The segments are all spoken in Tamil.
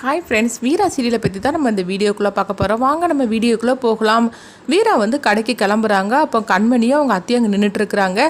ஹாய் ஃப்ரெண்ட்ஸ் வீரா சீரியலை பற்றி தான் நம்ம இந்த வீடியோக்குள்ளே பார்க்க போகிறோம் வாங்க நம்ம வீடியோக்குள்ளே போகலாம். வீரா வந்து கடைக்கு கிளம்புறாங்க. அப்போ கண்மணியும் அவங்க அத்தையும் அங்கே நின்றுட்டுருக்குறாங்க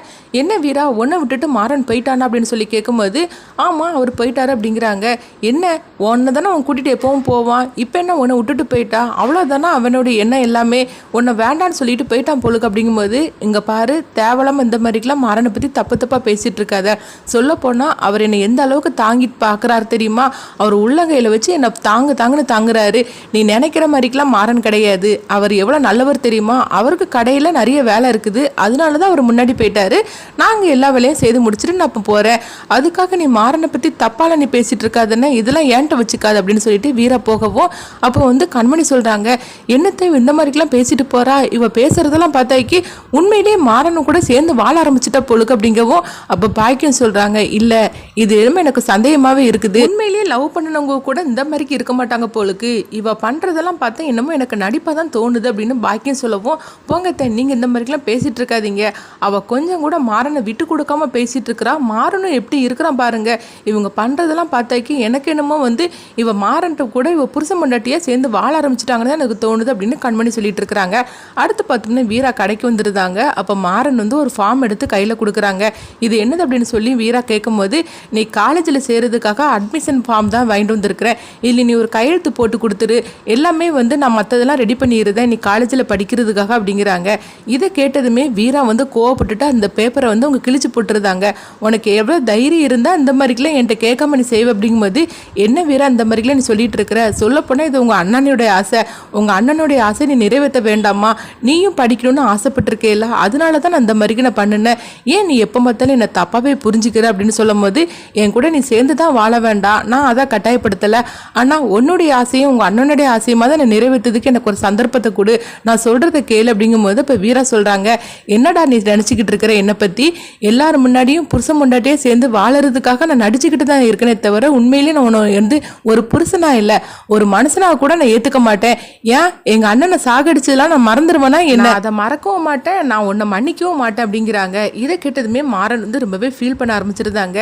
என்ன வீரா ஒன்றை விட்டுட்டு மாறன் போயிட்டானா அப்படின்னு சொல்லி கேட்கும்போது ஆமாம் அவர் போயிட்டாரு அப்படிங்கிறாங்க. என்ன ஒன்றை தானே அவன் கூட்டிகிட்டு எப்பவும் போவான். இப்போ என்ன ஒன்றை விட்டுட்டு போயிட்டா? அவ்வளோதானே அவனுடைய எண்ணம் எல்லாமே. ஒன்றை வேண்டான்னு சொல்லிட்டு போயிட்டான் போலுக்கு அப்படிங்கும்போது இங்கே பாரு தேவலாம இந்த மாதிரிக்கெல்லாம் மாறனை பற்றி தப்பு தப்பாக பேசிகிட்டு இருக்காத. சொல்ல போனால் அவர் என்னை எந்த அளவுக்கு தாங்கி பார்க்குறாரு தெரியுமா? அவர் உள்ளங்கையில் வச்சு என்னை தாங்கு தாங்குன்னு தாங்குறாரு. நீ நினைக்கிற மாதிரிக்கெல்லாம் மாறன் கிடையாது. அவர் எவ்வளோ நல்லவர் தெரியுமா? அவருக்கு கடையில் நிறைய வேலை இருக்குது. அதனால தான் அவர் முன்னாடி போயிட்டாரு. நாங்கள் எல்லா வேலையும் செய்து முடிச்சுட்டு நான் இப்போ போகிறேன் அதுக்காக நீ மாறனை பற்றி தப்பால நீ பேசிட்டு இருக்காதுன்னு இதெல்லாம் ஏன்ட்ட வச்சுக்காது அப்படின்னு சொல்லிட்டு வீரா போகவும் அப்போ வந்து கண்மணி சொல்கிறாங்க என்னத்தை இந்த மாதிரிக்கெல்லாம் பேசிட்டு போறா? இவ பேசுறதெல்லாம் பார்த்தாக்கி உண்மையிலேயே மாறனும் கூட சேர்ந்து வாழ ஆரம்பிச்சிட்டா பொழுக்கு அப்படிங்கவும் அப்போ பாய்க்கும் சொல்கிறாங்க இல்லை இது எதுவுமே எனக்கு சந்தேகமாகவே இருக்குது. உண்மையிலேயே லவ் பண்ணினவங்க கூட இந்த மாதிரிக்கு இருக்க மாட்டாங்க போலுக்கு. இவ பண்ணுறதெல்லாம் பார்த்தா என்னமோ எனக்கு நடிப்பாக தான் தோணுது அப்படின்னு பாக்கியம் சொல்லவும் போங்க தே நீங்கள் இந்த மாதிரிலாம் பேசிகிட்டு இருக்காதீங்க. அவள் கொஞ்சம் கூட மாறனை விட்டு கொடுக்காம பேசிகிட்டு இருக்கிறா. மாறனும் எப்படி இருக்கிறான் பாருங்க. இவங்க பண்ணுறதெல்லாம் பார்த்தாக்கி எனக்கு என்னமோ வந்து இவ மாறன்ட்டு கூட இவ புருஷன் மண்டாட்டியாக சேர்ந்து வாழ ஆரம்பிச்சிட்டாங்கன்னு தான் எனக்கு தோணுது அப்படின்னு கண்மணி சொல்லிட்டு இருக்கிறாங்க. அடுத்து பார்த்தோம்னா வீரா கடைக்கு வந்துருந்தாங்க. அப்போ மாறன் வந்து ஒரு ஃபார்ம் எடுத்து கையில் கொடுக்குறாங்க. இது என்னது அப்படின்னு சொல்லி வீரா கேட்கும்போது நீ காலேஜில் சேர்றதுக்காக அட்மிஷன் ஃபார்ம் தான் வாங்கிட்டு வந்திருக்கிறேன் இல்லை நீ ஒரு கையெழுத்து போட்டு கொடுத்துரு. எல்லாமே வந்து நான் மற்றதெல்லாம் ரெடி பண்ணிடுறேன். நீ காலேஜில் படிக்கிறதுக்காக அப்படிங்கிறாங்க. இதை கேட்டதுமே வீரா வந்து கோவப்பட்டுட்டு அந்த பேப்பரை வந்து அவங்க கிழிச்சு போட்டுருந்தாங்க. உனக்கு எவ்வளோ தைரியம் இருந்தால் இந்த மாதிரிக்கெல்லாம் என்கிட்ட கேட்காம நீ செய்வ அப்படிங்கும்போது என்ன வீரா இந்த மாதிரிக்கெல்லாம் நீ சொல்லிட்டு இருக்கிற? சொல்லப்போனால் இது உங்கள் அண்ணனுடைய ஆசை. உங்கள் அண்ணனுடைய ஆசை நீ நிறைவேற்ற வேண்டாமா? நீயும் படிக்கணும்னு ஆசைப்பட்டிருக்கேல அதனால தான் நான் இந்த மாதிரிக்கு நான் பண்ணினேன். ஏன் நீ எப்போ பார்த்தாலும் என்னை தப்பாகவே புரிஞ்சுக்கிற? அப்படின்னு சொல்லும் போது என் கூட நீ சேர்ந்து தான் வாழ வேண்டாம். நான் அதான் கட்டாயப்படுத்தலை. ஆனால் உன்னுடைய ஆசையும் உங்கள் அண்ணனுடைய ஆசையுமா தான் நான் நிறைவேற்றதுக்கு எனக்கு ஒரு சந்தர்ப்பத்தை கொடு. நான் சொல்கிறத கேளு அப்படிங்கும்போது இப்போ வீரா சொல்கிறாங்க என்னடா நீ நினச்சிக்கிட்டு இருக்கிற என்னை பற்றி எல்லாரும் முன்னாடியும் புருஷன் முன்னாடியே சேர்ந்து வாழறதுக்காக நான் நடிச்சுக்கிட்டு தான் இருக்கனே தவிர உண்மையிலேயே நான் உன்னை வந்து ஒரு புருஷனா இல்லை ஒரு மனுஷனா கூட நான் ஏற்றுக்க மாட்டேன். ஏன்? எங்கள் அண்ணனை சாகடிச்சதெல்லாம் நான் மறந்துடுவேனா என்ன? அதை மறக்கவும் மாட்டேன் நான் உன்னை மன்னிக்கவும் மாட்டேன் அப்படிங்கிறாங்க. இதை கேட்டதுமே மாறன் வந்து ரொம்பவே ஃபீல் பண்ண ஆரம்பிச்சிருந்தாங்க.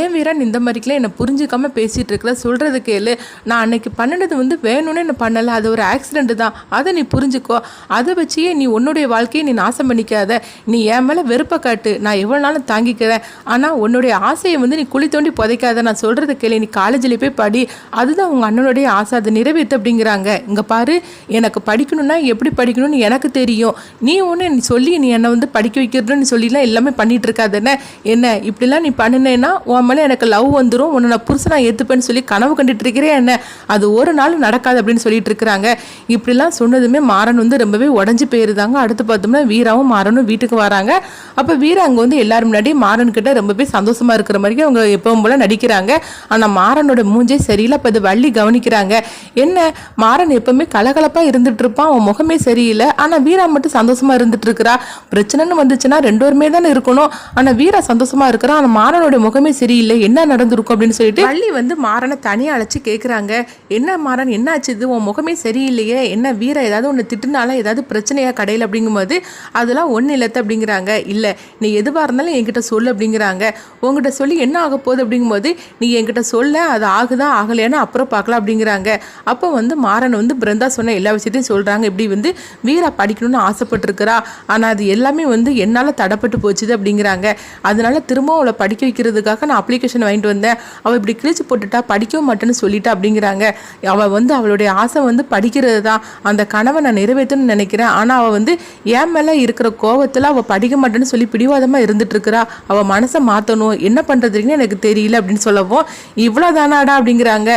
ஏன் வீரன் இந்த மாதிரிக்கெல்லாம் என்னை புரிஞ்சுக்காம பேசிகிட்டு இருக்கிற? சொல்கிறது கேளு. நான் அன்னைக்கு பண்ணினது வந்து வேணும்னு என்ன பண்ணலை. அது ஒரு ஆக்சிடென்ட் தான். அதை நீ புரிஞ்சுக்கோ. அதை வச்சியே நீ உன்னுடைய வாழ்க்கையை நீ நாசம் பண்ணிக்காத. நீ என் மேலே வெறுப்பை காட்டு. நான் எவ்வளோ நாளும் தாங்கிக்கிறேன். ஆனால் உன்னுடைய ஆசையை வந்து நீ குழி தோண்டி புதைக்காத. நான் சொல்கிறது கேளு. நீ காலேஜில் போய் படி. அதுதான் உங்கள் அண்ணனுடைய ஆசை. அதை நிறைவேற்று அப்படிங்கிறாங்க. இங்கே பாரு. எனக்கு படிக்கணும்னா எப்படி படிக்கணும்னு எனக்கு தெரியும். நீ ஒன்று நீ சொல்லி நீ என்னை வந்து படிக்க வைக்கிறதுன்னு சொல்லிலாம் எல்லாமே பண்ணிகிட்டு இருக்காதுன்னு என்ன? இப்படிலாம் நீ பண்ணினேன்னா உன் மேலே எனக்கு லவ் வந்துடும் உன்னை நான் புருஷனா ஏற்றுப்பேன்னு சொல்லி கனவு கண்டுட்டு இருக்கிறேன். என்ன? அது ஒரு நாள் நடக்காது அப்படின்னு சொல்லிட்டு இருக்கிறாங்க. இப்படிலாம் சொன்னதுமே மாறன் வந்து ரொம்பவே உடஞ்சி போயிருந்தாங்க அடுத்து பார்த்தோம்னா வீராவும் மாறனும் வீட்டுக்கு வராங்க. அப்போ வீரா அங்கே வந்து எல்லாரும் முன்னாடி மாறன் கிட்ட ரொம்பவே சந்தோஷமா இருக்கிற மாதிரி அவங்க எப்பவும் போல நடிக்கிறாங்க. ஆனால் மாறனோட மூஞ்சே சரியில்லை. அப்போ அது வள்ளி கவனிக்கிறாங்க. என்ன? மாறன் எப்பவுமே கலகலப்பா இருந்துட்டு இருப்பான். அவன் முகமே சரியில்லை. ஆனால் வீரா மட்டும் சந்தோஷமா இருந்துட்டு இருக்கிறா. பிரச்சனைன்னு வந்துச்சுன்னா ரெண்டோருமே தானே இருக்கணும். ஆனால் வீரா சந்தோஷமா இருக்கிறான். ஆனால் மாறனோட முகமே சரியில்லை. என்ன நடந்திருக்கும் அப்படின்னு சொல்லிட்டு வள்ளி வந்து மாறனை தனியாக அழைச்சி கேட்குறாங்க என்ன மாறன் என்னாச்சு? இது உன் முகமே சரியில்லையே. என்ன வீரை ஏதாவது ஒன்று திட்டுனாலும் ஏதாவது பிரச்சனையாக கடையில்? அப்படிங்கும்போது அதெல்லாம் ஒன்றும் இல்லத்த அப்படிங்கிறாங்க. இல்லை நீ எதுவாக இருந்தாலும் என்கிட்ட சொல்லு அப்படிங்கிறாங்க. உங்ககிட்ட சொல்லி என்ன ஆக போகுது? அப்படிங்கும்போது நீ என்கிட்ட சொல்ல அது ஆகுதா ஆகலையான்னு அப்புறம் பார்க்கலாம் அப்படிங்கிறாங்க. அப்போ வந்து மாறன் வந்து பிருந்தா சொன்ன எல்லா விஷயத்தையும் சொல்கிறாங்க இப்படி வந்து வீரா படிக்கணும்னு ஆசைப்பட்டிருக்கிறா. ஆனால் அது எல்லாமே வந்து என்னால் தடப்பட்டு போச்சுது அப்படிங்கிறாங்க. அதனால திரும்பவும் அவளை படிக்க வைக்கிறதுக்காக நான் அப்ளிகேஷன் வாங்கிட்டு வந்தேன். அவள் இப்படி கிழிச்சு போட்டுட்டா படிக்கவும் மாட்டேன்னு சொல்லிட்டா அப்படிங்கிறாங்க. அவள் வந்து அவளுடைய ஆசை வந்து படிக்கிறது தான் அந்த கனவை நான் நிறைவேற்றணும்னு நினைக்கிறேன். ஆனால் அவள் வந்து என் மேலே இருக்கிற கோவத்தில் அவள் படிக்க மாட்டேன்னு சொல்லி பிடிவாதமாக இருந்துட்டு இருக்கிறா அவள் மனசை மாற்றணும் என்ன பண்ணுறதுன்னு எனக்கு தெரியல அப்படின்னு சொல்லவும் இவ்வளோ தானாடா அப்படிங்கிறாங்க.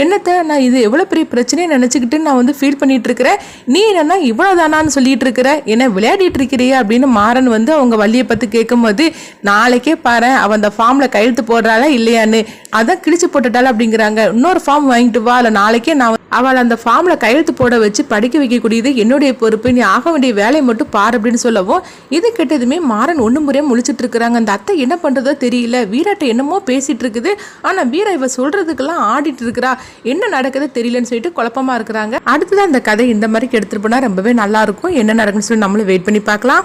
என்னத்தை? நான் இது எவ்வளோ பெரிய பிரச்சனையை நினச்சிக்கிட்டு நான் வந்து ஃபீல் பண்ணிகிட்டு இருக்கிறேன் நீ என்னன்னா இவ்வளோ தானான்னு சொல்லிட்டு இருக்கிற என்ன விளையாடிட்டு இருக்கிறியே அப்படின்னு மாறன் வந்து அவங்க வள்ளியை பற்றி கேட்கும்போது நாளைக்கே பாரு அவன் அந்த ஃபார்மில் கையெழுத்து போடுறாளா இல்லையான்னு? அதான் கிழிச்சு போட்டுட்டாள்? அப்படிங்கிறாங்க. இன்னொரு ஃபார்ம் வாங்கிட்டு வா. இல்லை நாளைக்கே நான் அவள் அந்த ஃபார்மில் கையெழுத்து போட வச்சு படிக்க வைக்கக்கூடியது என்னுடைய பொறுப்பு. நீ ஆக வேண்டிய வேலையை மட்டும் பாரு அப்படின்னு சொல்லவும் இது கெட்டதுமே மாறன் ஒன்று முறையாக முழிச்சிட்டு இருக்கிறாங்க. அந்த அத்தை என்ன பண்ணுறதோ தெரியல. வீராட்ட என்னமோ பேசிட்டு இருக்குது. ஆனால் வீரா இவ சொல்றதுக்கெல்லாம் ஆடிட்டு இருக்கிறா. என்ன நடக்குது தெரியலன்னு சொல்லிட்டு குழப்பமா இருக்கிறாங்க. அடுத்ததான் அந்த கதை இந்த மாதிரி எடுத்துட்டு போனால் ரொம்பவே நல்லா இருக்கும். என்ன நடக்குன்னு சொல்லி நம்மளும் வெயிட் பண்ணி பார்க்கலாம்.